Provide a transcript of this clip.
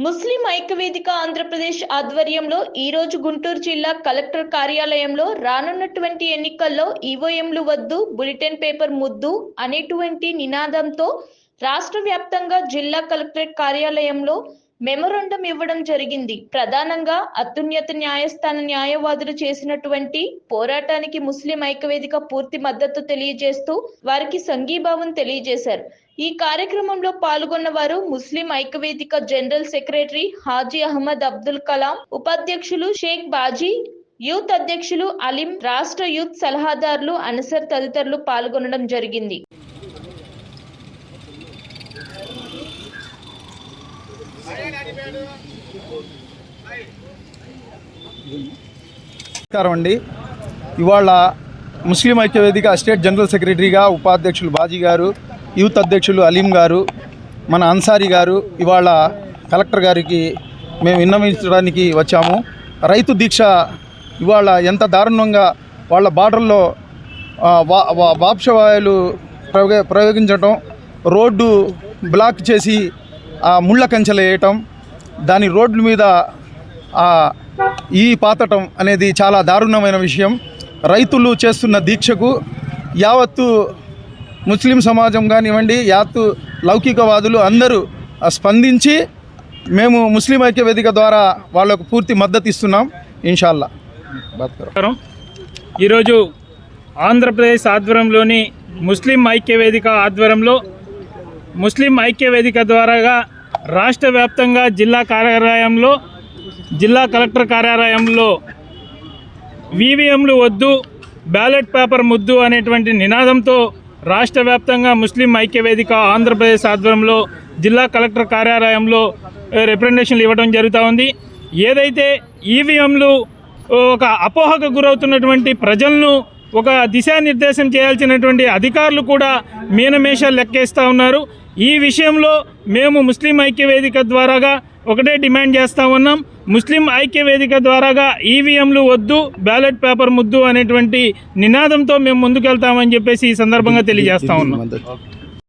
ముస్లిం ఐక్యవేదిక ఆంధ్రప్రదేశ్ ఆధ్వర్యంలో ఈ రోజు గుంటూరు జిల్లా కలెక్టర్ కార్యాలయంలో రానున్నటువంటి ఎన్నికల్లో ఈవోఎంలు వద్దు బులెటిన్ పేపర్ ముద్దు అనేటువంటి నినాదంతో రాష్ట్ర వ్యాప్తంగా జిల్లా కలెక్టరేట్ కార్యాలయంలో మెమొరండం ఇవ్వడం జరిగింది. ప్రధానంగా అత్యున్నత న్యాయస్థాన న్యాయవాదులు చేసినటువంటి పోరాటానికి ముస్లిం ఐక్యవేదిక పూర్తి మద్దతు తెలియజేస్తూ వారికి సంఘీభావం తెలియజేశారు. ఈ కార్యక్రమంలో పాల్గొన్న వారు ముస్లిం ఐక్యవేదిక జనరల్ సెక్రటరీ హాజీ అహ్మద్ అబ్దుల్ కలాం ఉపాధ్యక్షులు షేక్ బాజీ యూత్ అధ్యక్షులు అలీం రాష్ట్ర యూత్ సలహాదారులు అన్సర్ తదితరులు పాల్గొనడం జరిగింది. నమస్కారం అండి. ఇవాళ ముస్లిం ఐక్యవేదిక స్టేట్ జనరల్ సెక్రటరీగా ఉపాధ్యక్షులు బాజీ గారు యూత్ అధ్యక్షులు అలీం గారు మన అన్సారీ గారు ఇవాళ కలెక్టర్ గారికి మేము విన్నవించడానికి వచ్చాము. రైతు దీక్ష ఇవాళ ఎంత దారుణంగా వాళ్ళ బార్డర్లో వా వా- వాప్షవాయులు ప్రయోగ ప్రయోగించటం రోడ్డు బ్లాక్ చేసి ముళ్ళ కంచెలు వేయటం దాని రోడ్ల మీద ఆ ఈ పాతటం అనేది చాలా దారుణమైన విషయం. రైతులు చేస్తున్న దీక్షకు యావత్తు ముస్లిం సమాజం కానివ్వండి యావత్తు లౌకికవాదులు అందరూ స్పందించి మేము ముస్లిం ఐక్య వేదిక ద్వారా వాళ్ళకు పూర్తి మద్దతు ఇస్తున్నాం. ఇన్షాల్లా. ఈరోజు ఆంధ్రప్రదేశ్ ఆధ్వర్యంలోని ముస్లిం ఐక్య వేదిక ఆధ్వర్యంలో ముస్లిం ఐక్య వేదిక ద్వారాగా రాష్ట్ర వ్యాప్తంగా జిల్లా కార్యాలయంలో జిల్లా కలెక్టర్ కార్యాలయంలో వీవీఎంలు వద్దు బ్యాలెట్ పేపర్ ముద్దు అనేటువంటి నినాదంతో రాష్ట్ర వ్యాప్తంగా ముస్లిం ఐక్య వేదిక ఆంధ్రప్రదేశ్ ఆధ్వర్యంలో జిల్లా కలెక్టర్ కార్యాలయంలో రిప్రజెంటేషన్లు ఇవ్వడం జరుగుతూ ఉంది. ఏదైతే ఈవీఎంలు ఒక అపోహకు గురవుతున్నటువంటి ప్రజలను ఒక దిశానిర్దేశం చేయాల్సినటువంటి అధికారులు కూడా మీనమేషాలు లెక్కేస్తూ ఉన్నారు. ఈ విషయంలో మేము ముస్లిం ఐక్య వేదిక ద్వారాగా ఒకటే డిమాండ్ చేస్తూ ఉన్నాం. ముస్లిం ఐక్య వేదిక ద్వారాగా ఈవీఎంలు వద్దు బ్యాలెట్ పేపర్ ముద్దు అనేటువంటి నినాదంతో మేము ముందుకెళ్తామని చెప్పేసి ఈ సందర్భంగా తెలియజేస్తా ఉన్నాం.